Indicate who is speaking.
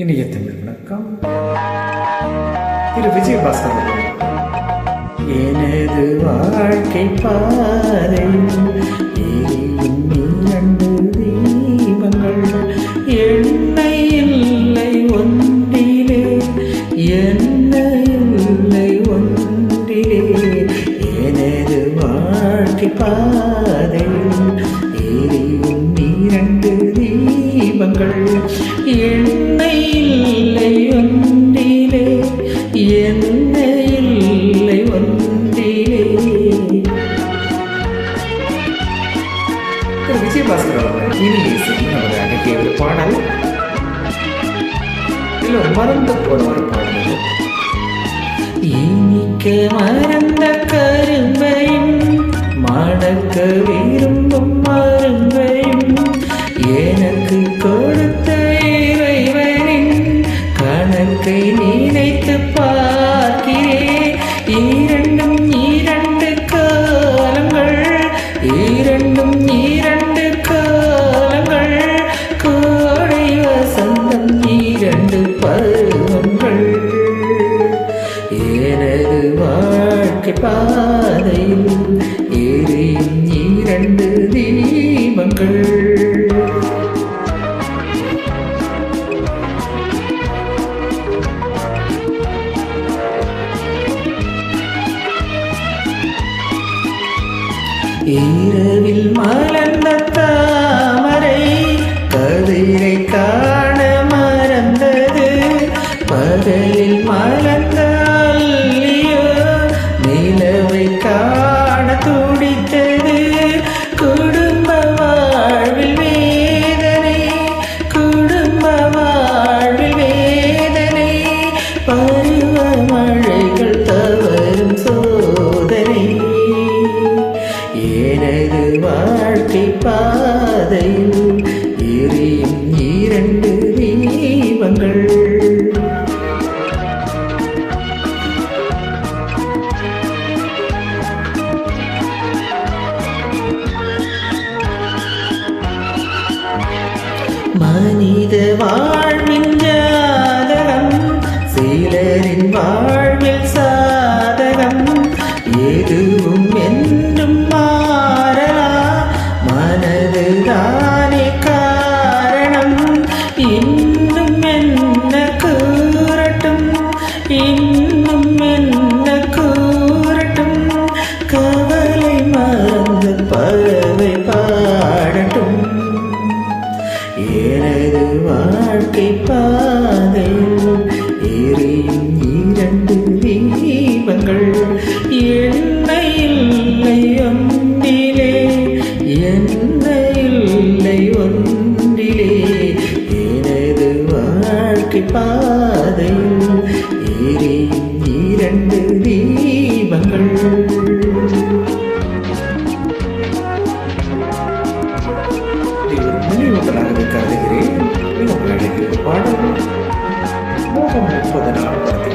Speaker 1: இனிய தமிழ் வணக்கம். திரு விஜயபாஸ்கர் எனது வாழ்க்கை பாறை இரண்டு தீபங்கள் எண்ணெய் இல்லை ஒன்றிலே எண்ணெய் இல்லை ஒன்றிலே எனது வாழ்க்கை பாதை தீபங்கள் என்னை இல்லை ஒன்றிலே என்னை இல்லை ஒன்றிலே விஜயபாஸ்கர் அவர்கள் இனிய நமது அடக்கிய ஒரு பாடல் இதில் மறந்து போன ஒரு பாடல் இனிக்க மறந்த கரும்பையும் மணக்க விரும்பும் மரும்பையும் வாழ்க்கை பாதையில் எரியும் இரண்டு தீபங்கள். இரவில் மலர்ந்த தாமரை கதிரை கா வாழ்க்கை பாதையில் எரியும் இரண்டு தீபங்கள். மனித வாழ்வின் ஜாதகம் சிலரின் வாழ்வில் சாதகம் ஏது எனது வாழ்க்கை பாதையில் எரியும் இரண்டு தீபங்கள். என்னை இல்லை ஒன்றிலே என்னை இல்லை ஒன்றிலே. எனது வாழ்க்கை பாதையில் நகரில் கருதுகிறேன் பாடம் முப்பது நாள்